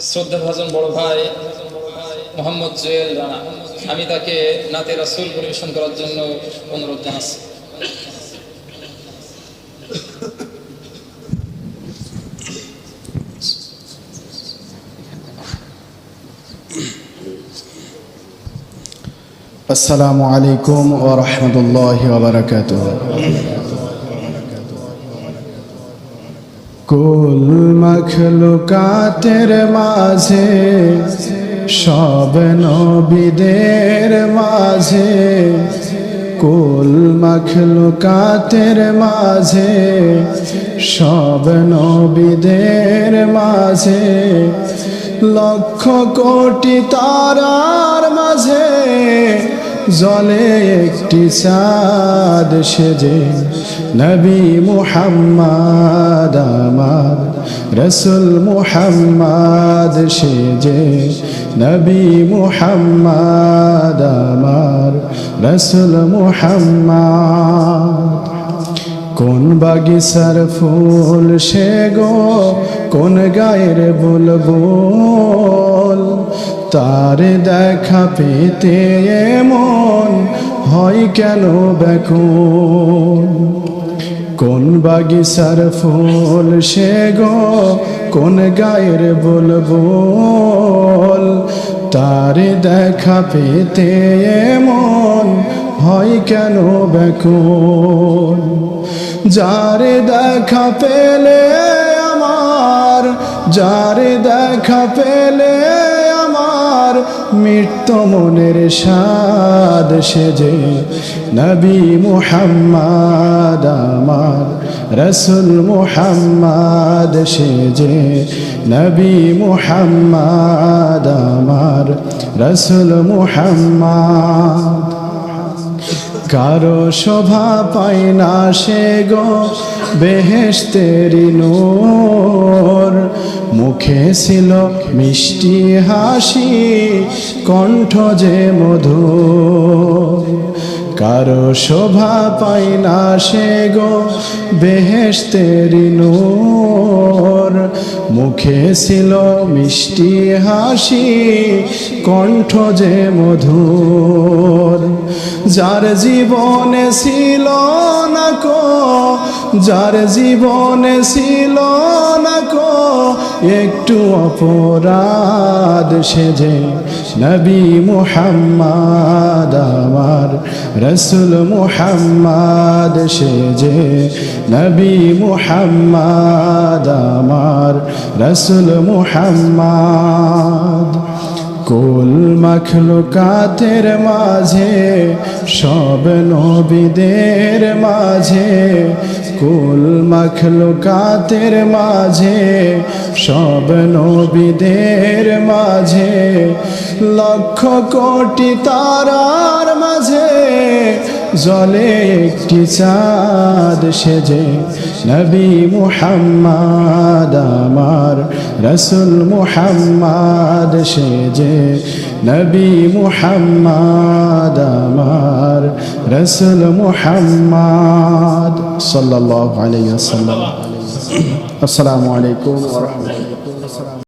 শ্রদ্ধাভাজন বড় ভাই মোহাম্মদ জুয়েল রানা। আমি তাকে নাতে রাসুল পরিবেশন করার জন্য অনুরোধ জানাচ্ছি। আসসালামু আলাইকুম ওয়া রাহমাতুল্লাহি ওয়া বারাকাতুহু। কুল মখলুকাতের মাঝে, সব নবীদের মাঝে কুল মখলুকাতের মাঝে, সব নবীদের মাঝে, লক্ষ কোটি তারার মাঝে জলে একটি সাদ সেজে, নবী মুহাম্মদ আমার, রসুল মুহাম্মদ সেজে, নবী মুহাম্মদ আমার, রসুল মুহাম্মদ। কোন বাগিচার ফুল সে গো কোন গায়ের বুলবুল তার দেখা পেতে এমন হয় কেন বেকুন কোন বাগিচার ফুল সে গো, কোন গায়ের বুলবুল? তার দেখা পেতে এমন হয় কেন বেকুন যারে দেখা পেলে আমার, যারে দেখা পেলে আমার মৃত্যু মনের সাদ সেজে। নবী মুহাম্মদ আমার, রসুল মুহাম্মদ সেজে। নবী মুহাম্মদ আমার, রসুল মুহাম্মদ। কারও শোভা পাই না সে গো বেহেস্তেরি নূর। মুখে ছিল মিষ্টি হাসি, কণ্ঠ যে মধু কারও শোভা পাই না সে গো বেহেস্তেরি মুখে ছিল মিষ্টি হাসি, কণ্ঠ যে মধুর। যার জীবনে ছিল না কো যার জীবনে ছিল না কো, একটু অপরাধ সেজে। নবী মুহাম্মদ আমার, রসুল মুহাম্মদ সেজে। নবী মুহাম্মদ আমার, রসুল মুহাম্মদ। কুল মখলুকাতের মাঝে, সব নবীদের মাঝে, কুল মখলুকাতের মাঝে, সব নবীদের মাঝে, লক্ষ কোটি তারার মাঝে জলে একটি চাঁদ সেজে, নবী মুহাম্মদ আমার রসুল মুহাম্মদ সেজে, নবী মুহাম্মদ আমার রসুল মুহাম্মদ সাল্লাল্লাহু আলাইহি ওয়াসাল্লাম। আসসালামু আলাইকুম ওয়া রাহমাতুল্লাহ।